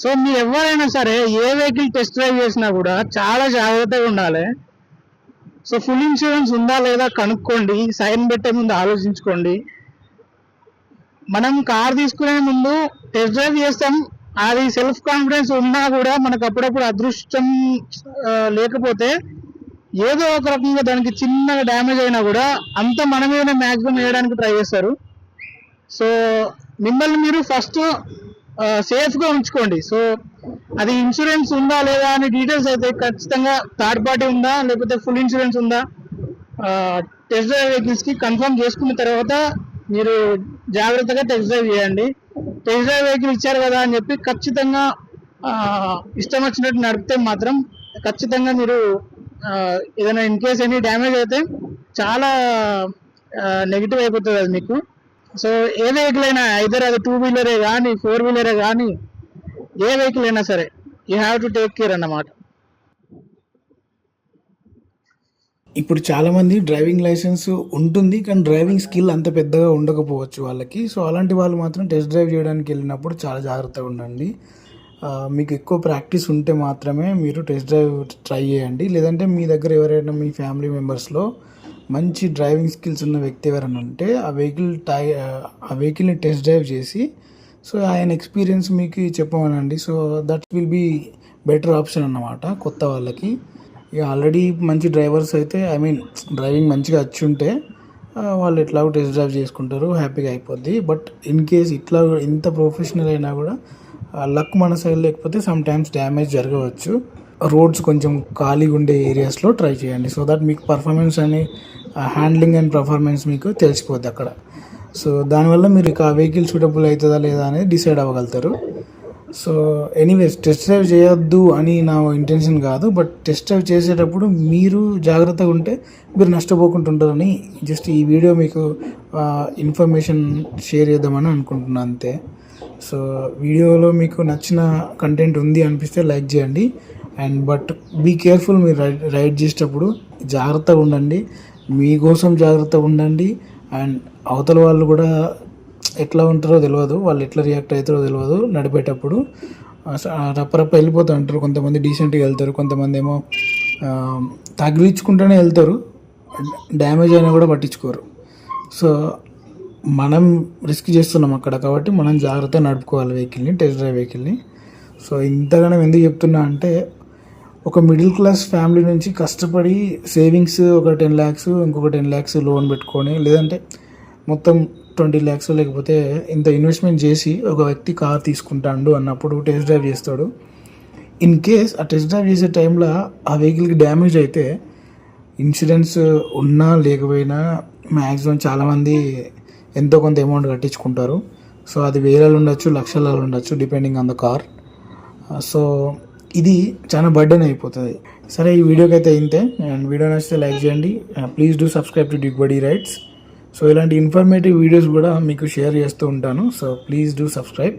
So మీరు ఎవరైనా సరే ఏ వెహికల్ టెస్ట్ డ్రైవ్ చేసినా కూడా చాలా జాగ్రత్తగా ఉండాలి. సో ఫుల్ ఇన్సూరెన్స్ ఉందా లేదా కనుక్కోండి. సైన్ పెట్టే ముందు ఆలోచించుకోండి. మనం కార్ తీసుకునే ముందు టెస్ట్ డ్రైవ్ చేస్తాం. అది సెల్ఫ్ కాన్ఫిడెన్స్ ఉన్నా కూడా మనకు అప్పుడప్పుడు అదృష్టం లేకపోతే ఏదో ఒక రకంగా దానికి చిన్నగా డ్యామేజ్ అయినా కూడా అంత మన మీద మ్యాక్సిమం వేయడానికి ట్రై చేస్తారు. సో మిమ్మల్ని మీరు ఫస్ట్ సేఫ్గా ఉంచుకోండి. సో అది ఇన్సూరెన్స్ ఉందా లేదా అని డీటెయిల్స్ అయితే ఖచ్చితంగా థర్డ్ పార్టీ ఉందా లేకపోతే ఫుల్ ఇన్సూరెన్స్ ఉందా టెస్ట్ డ్రైవ్ వెహికల్స్కి కన్ఫర్మ్ చేసుకున్న తర్వాత మీరు జాగ్రత్తగా టెస్ట్ డ్రైవ్ చేయండి. టెస్ట్ డ్రైవ్ వెహికల్ ఇచ్చారు కదా అని చెప్పి ఖచ్చితంగా ఇష్టం వచ్చినట్టు నడిపితే మాత్రం ఖచ్చితంగా మీరు ఏదైనా ఇన్ కేస్ ఎనీ డ్యామేజ్ అయితే చాలా నెగిటివ్ అయిపోతుంది అది మీకు. సో ఏ వెహికల్ అయినా ఇద్దరు అది టూ వీలరే కానీ ఫోర్ వీలరే కానీ ఏ వెహికల్ అయినా సరే you have to take care అన్నమాట. ఇప్పుడు చాలామంది డ్రైవింగ్ లైసెన్స్ ఉంటుంది కానీ డ్రైవింగ్ స్కిల్ అంత పెద్దగా ఉండకపోవచ్చు వాళ్ళకి. సో అలాంటి వాళ్ళు మాత్రం టెస్ట్ డ్రైవ్ చేయడానికి వెళ్ళినప్పుడు చాలా జాగ్రత్తగా ఉండండి. మీకు ఎక్కువ ప్రాక్టీస్ ఉంటే మాత్రమే మీరు టెస్ట్ డ్రైవ్ ట్రై చేయండి. లేదంటే మీ దగ్గర ఎవరైనా మీ ఫ్యామిలీ మెంబర్స్లో మంచి డ్రైవింగ్ స్కిల్స్ ఉన్న వ్యక్తి ఎవరైనా ఉంటే ఆ వెహికల్ టై ఆ వెహికల్ని టెస్ట్ డ్రైవ్ చేసి సో ఆయన ఎక్స్పీరియన్స్ మీకు చెప్పమనండి. So that will be better option అన్నమాట కొత్త వాళ్ళకి. ఇక ఆల్రెడీ మంచి డ్రైవర్స్ అయితే ఐ మీన్ డ్రైవింగ్ మంచిగా వచ్చి ఉంటే వాళ్ళు ఎట్లాగో టెస్ట్ డ్రైవ్ చేసుకుంటారు హ్యాపీగా అయిపోద్ది. బట్ ఇన్ కేస్ ఇట్లా ఇంత ప్రొఫెషనల్ అయినా కూడా లక్ మన సైడ్ లేకపోతే సమ్ టైమ్స్ డ్యామేజ్ జరగవచ్చు. రోడ్స్ కొంచెం ఖాళీగా ఉండే ఏరియాస్లో ట్రై చేయండి. సో దట్ మీకు పర్ఫార్మెన్స్ అని హ్యాండ్లింగ్ అండ్ పర్ఫార్మెన్స్ మీకు తెలిసిపోద్ది అక్కడ. సో దానివల్ల మీరు ఇక ఆ వెహికల్ సూటబుల్ అవుతుందా లేదా అనేది డిసైడ్ అవ్వగలుగుతారు. సో ఎనీవేస్ టెస్ట్ డ్రైవ్ చేయొద్దు అని నా ఇంటెన్షన్ కాదు బట్ టెస్ట్ డ్రైవ్ చేసేటప్పుడు మీరు జాగ్రత్తగా ఉంటే మీరు నష్టపోకుండా ఉంటారని జస్ట్ ఈ వీడియో మీకు ఇన్ఫర్మేషన్ షేర్ చేద్దామని అనుకుంటున్నాను అంతే. సో వీడియోలో మీకు నచ్చిన కంటెంట్ ఉంది అనిపిస్తే లైక్ చేయండి. అండ్ బట్ బీ కేర్ఫుల్ మీరు రైడ్ రైడ్ చేసేటప్పుడు జాగ్రత్తగా ఉండండి. మీకోసం జాగ్రత్తగా ఉండండి. అండ్ అవతల వాళ్ళు కూడా ఎట్లా ఉంటారో తెలియదు వాళ్ళు ఎట్లా రియాక్ట్ అవుతారో తెలియదు నడిపేటప్పుడు ఆ రప్పరప్ప వెళ్ళిపోతూ ఉంటారు. కొంతమంది డీసెంట్గా వెళ్తారు కొంతమంది ఏమో తగిలించుకుంటూనే వెళ్తారు. డ్యామేజ్ అయినా కూడా పట్టించుకోరు. సో మనం రిస్క్ చేస్తున్నాం అక్కడ కాబట్టి మనం జాగ్రత్తగా నడుపుకోవాలి వెహికల్ని టెస్ట్ డ్రైవ్ వెహికల్ని. సో ఇంతగానం ఎందుకు చెప్తున్నా అంటే ఒక మిడిల్ క్లాస్ ఫ్యామిలీ నుంచి కష్టపడి సేవింగ్స్ ఒక టెన్ ల్యాక్స్ ఇంకొక టెన్ ల్యాక్స్ లోన్ పెట్టుకొని లేదంటే మొత్తం ట్వంటీ ల్యాక్స్ లేకపోతే ఇంత ఇన్వెస్ట్మెంట్ చేసి ఒక వ్యక్తి కార్ తీసుకుంటాడు అన్నప్పుడు టెస్ట్ డ్రైవ్ చేస్తాడు. ఇన్ కేస్ ఆ టెస్ట్ డ్రైవ్ చేసే టైంలో ఆ వెహికల్కి డ్యామేజ్ అయితే ఇన్సూరెన్స్ ఉన్నా లేకపోయినా మ్యాక్సిమం చాలామంది ఎంతో కొంత అమౌంట్ కట్టించుకుంటారు. సో అది వేలలో ఉండొచ్చు లక్షలలో ఉండొచ్చు depending on the car. So ఇది చాలా బర్డెన్ అయిపోతుంది. సరే ఈ వీడియోకి అయితే ఇంతే. అండ్ వీడియో నచ్చితే లైక్ చేయండి. Please do subscribe to dig buddy rights. So ఇలాంటి ఇన్ఫర్మేటివ్ వీడియోస్ కూడా మీకు షేర్ చేస్తూ ఉంటాను. So please do subscribe